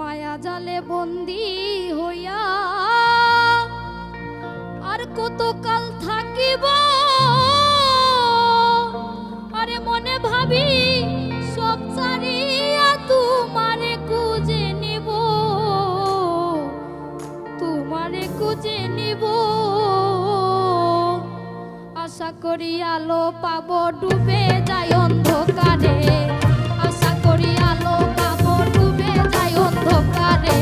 মায়া জালে বন্দি হইয়া, আর কতকাল থাকিব? আরে মনে ভাবি, সব ছাড়িয়া তোমারে কুজে নিব। তোমারে কুজে নিব। আশা করি আলো পাব, ডুবে যায় অন্ধকারে। আশা করি আলো অন্ধকারে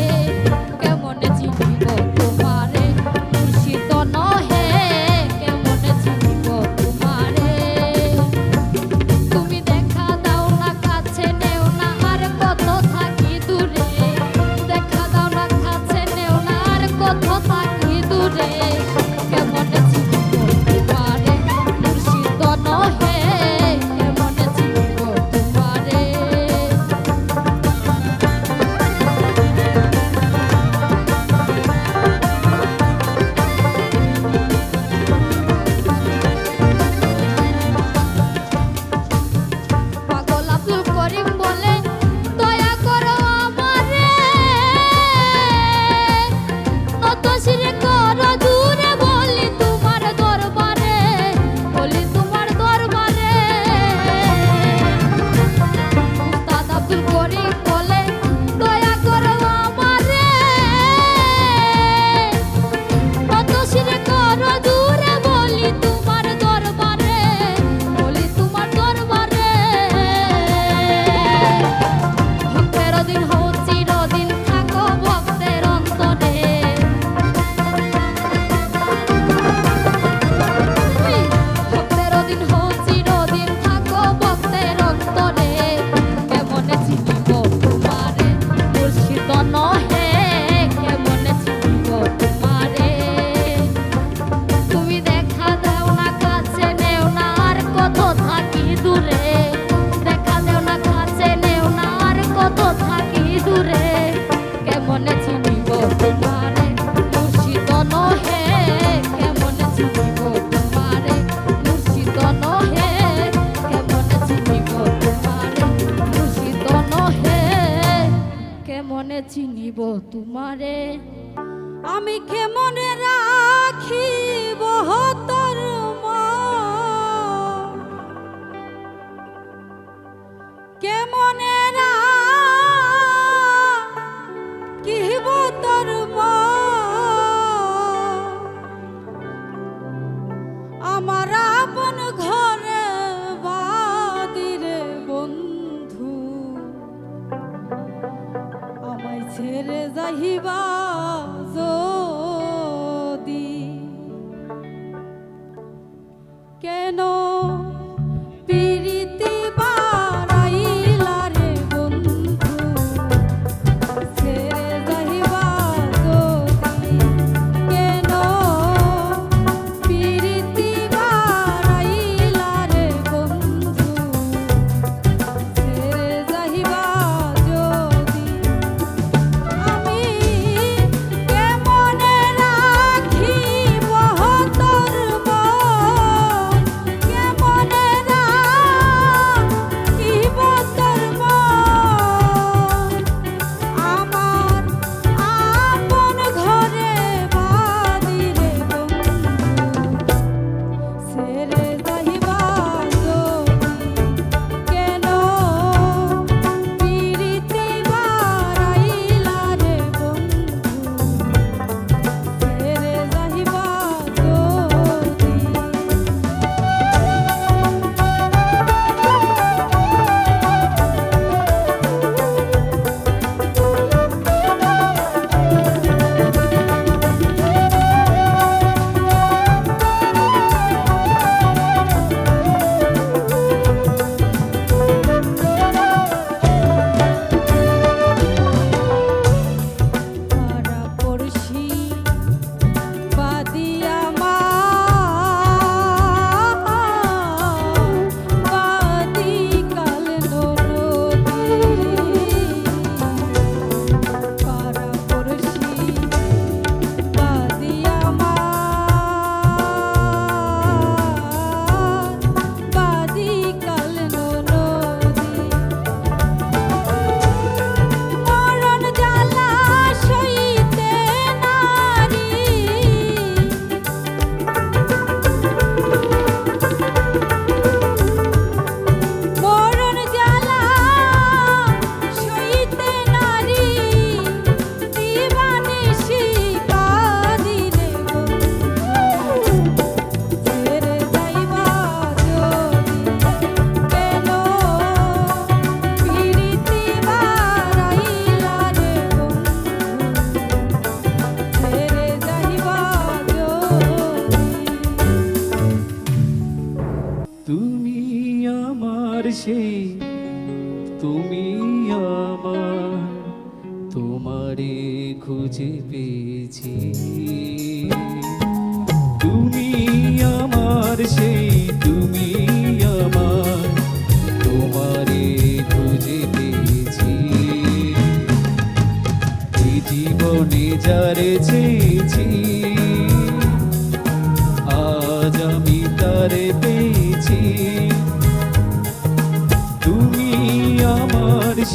কেমনেরা কিহব তোর আমার আপন ঘরে বাদিরে বন্ধু। আমায় ছেড়ে যাহিবা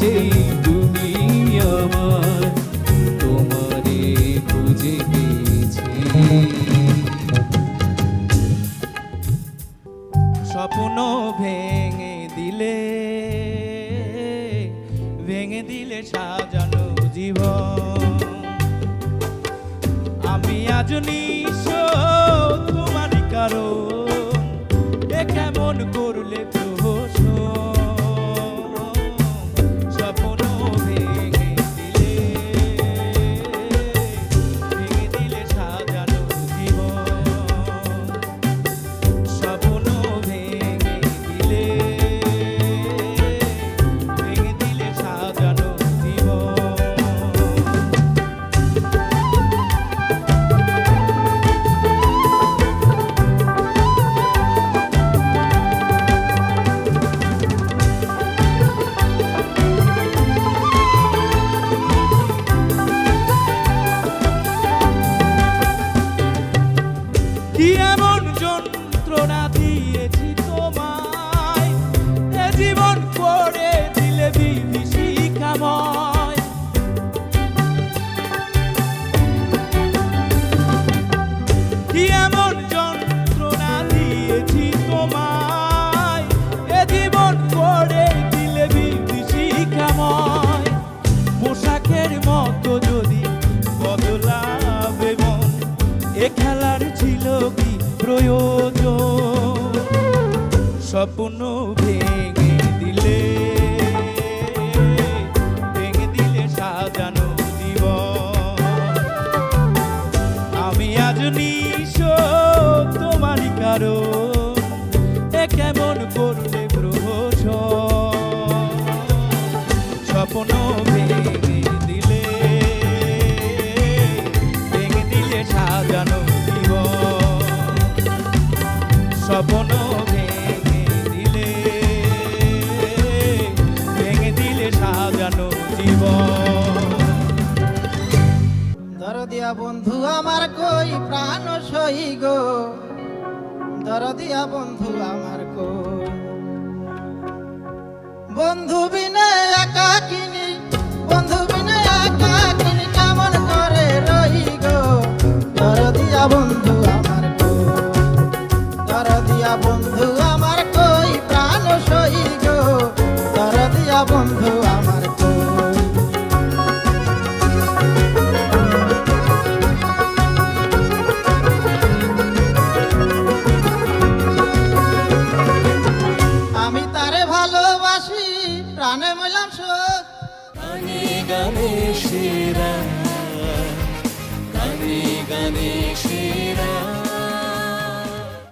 সেই তুমি আমার, তোমারে খুঁজে পেয়েছি। স্বপ্ন ভেঙে দিলে ভেঙে দিলে সাজানো জীবন। আমি আজ নিঃস্ব, তোমারই কারণ। এ কেমন করলে কি এমন যন্ত্রণা দিয়েছি তোমায়? জীবন স্বপ্ন ভেঙে দিলে ভেঙে দিলে সাজানো আমি আজ নিশ তোমারই কারও কেমন করলে স্বপ্ন দরদিয়া বন্ধু, আমার কই প্রাণ সই গো? দরদিয়া বন্ধু, আমার কই? বন্ধু বিনে একা কিনি, বন্ধু বিনে একা